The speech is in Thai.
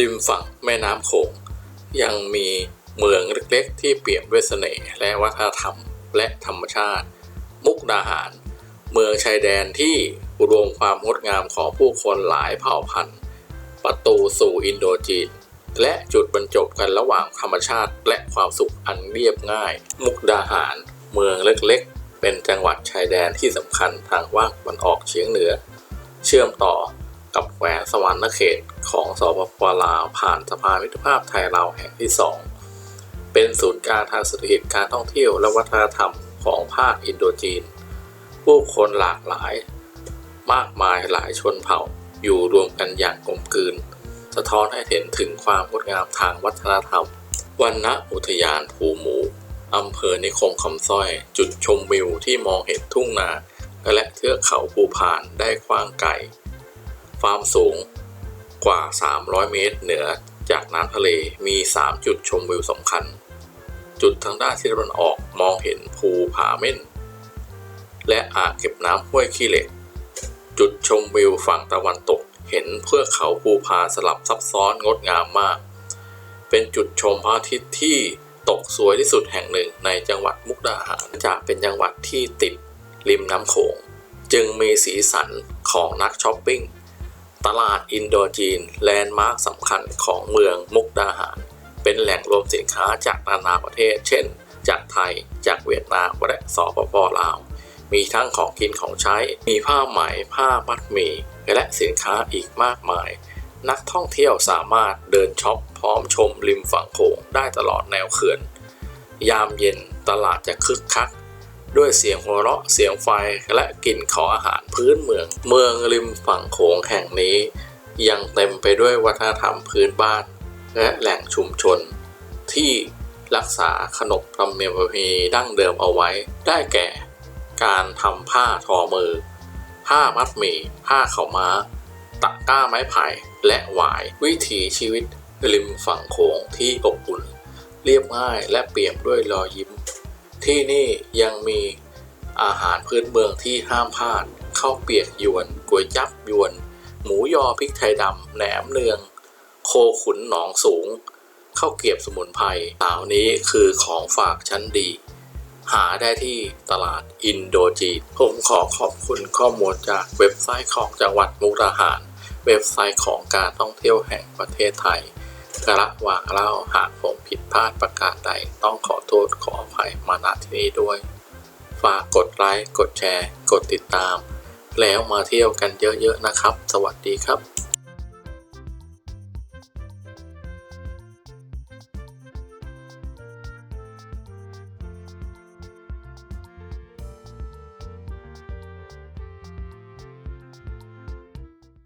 ริมฝั่งแม่น้ำโขงยังมีเมืองเล็กๆ ที่เปี่ยมด้วยเสน่ห์และวัฒนธรรมและธรรมชาติ มุกดาหาร เมืองชายแดนที่รวมความงดงามของผู้คนหลายเผ่าพันธุ์ ประตูสู่อินโดจีน และจุดบรรจบกันระหว่างธรรมชาติและความสุขอันเรียบง่าย มุกดาหาร เมืองเล็กๆ เป็นจังหวัดชายแดนที่สำคัญทางว่างตะวันออกเฉียงเหนือ เชื่อมต่อ กับแขวงสวรรณเขตของสปปลาวผ่านสะพานมิตรภาพไทยลาวแห่งที่ 2 เป็นศูนย์กลางทางเศรษฐกิจการท่องเที่ยวและวัฒนธรรมของภาคอินโดจีน ผู้คนหลากหลาย มากมายหลายชนเผ่าอยู่รวมกันอย่างกลมกลืน สะท้อนให้เห็นถึงความงดงามทางวัฒนธรรมวันณอุทยานภูหมูอำเภอในคมคำสร้อย จุดชมวิวที่มองเห็นทุ่งนา และเทือกเขาภูพานได้กว้างไกล ความสูงกว่า 300 เมตร เหนือจากน้ำทะเลมี 3 จุดชมวิวสำคัญ จุดทางด้านทิศตะวันออกมองเห็นภูผาเม่น และอ่างเก็บน้ำห้วยขี้เหล็ก จุดชมวิวฝั่งตะวันตกเห็นเพื่อเขาภูพาสลับซับซ้อนงดงามมาก เป็นจุดชมพระอาทิตย์ที่ตกสวยที่สุดแห่งหนึ่งในจังหวัดมุกดาหารจากเป็นจังหวัดที่ติดริมน้ำโขง จึงมีสีสันของนักช้อปปิ้ง ตลาดอินโดจีนแลนด์มาร์คสำคัญของเมืองมุกดาหาร เป็นแหล่งรวมสินค้าจากนานาประเทศ เช่น จากไทย จากเวียดนามและสปปลาว มีทั้งของกินของใช้ มีผ้าไหม ผ้ามัดหมี่ และสินค้าอีกมากมาย นักท่องเที่ยวสามารถเดินช็อปพร้อมชมริมฝั่งโขงได้ตลอดแนวเขื่อน ยามเย็นตลาดจะคึกคัก ด้วยเสียงหัวเราะเสียงไฟและกลิ่นของอาหารพื้นเมือง เมืองริมฝั่งโขงแห่งนี้ ยังเต็มไปด้วยวัฒนธรรมพื้นบ้าน และแหล่งชุมชน ที่รักษาขนบธรรมเนียมประเพณีดั้งเดิมเอาไว้ ได้แก่ การทำผ้าทอมือ ผ้ามัดหมี่ผ้าเขาม้า ตะกร้าไม้ไผ่และหวายวิถีชีวิตริมฝั่งโขงที่อบอุ่น เรียบง่ายและเปี่ยมด้วยรอยยิ้ม ที่นี่ยังมีอาหารพื้นเมืองที่ห้ามพลาดข้าวเปียกยวนก๋วยจับยวน หมูยอพริกไทยดำแหนมเนือง โคขุนหนองสูงข้าวเกียบสมุนไพรสาวนี้คือของฝากชั้นดี หาได้ที่ตลาดอินโดจีนผมขอขอบคุณข้อมูลจากเว็บไซต์ของจังหวัดมุกดาหาร เว็บไซต์ของการท่องเที่ยวแห่งประเทศไทย กระวางเล่าหากผมผิดพลาดประการใดต้องขอโทษขออภัยมาณที่นี้ด้วย ฝากกดไลค์ กดแชร์ กดติดตาม แล้วมาเที่ยวกันเยอะๆนะครับ สวัสดีครับ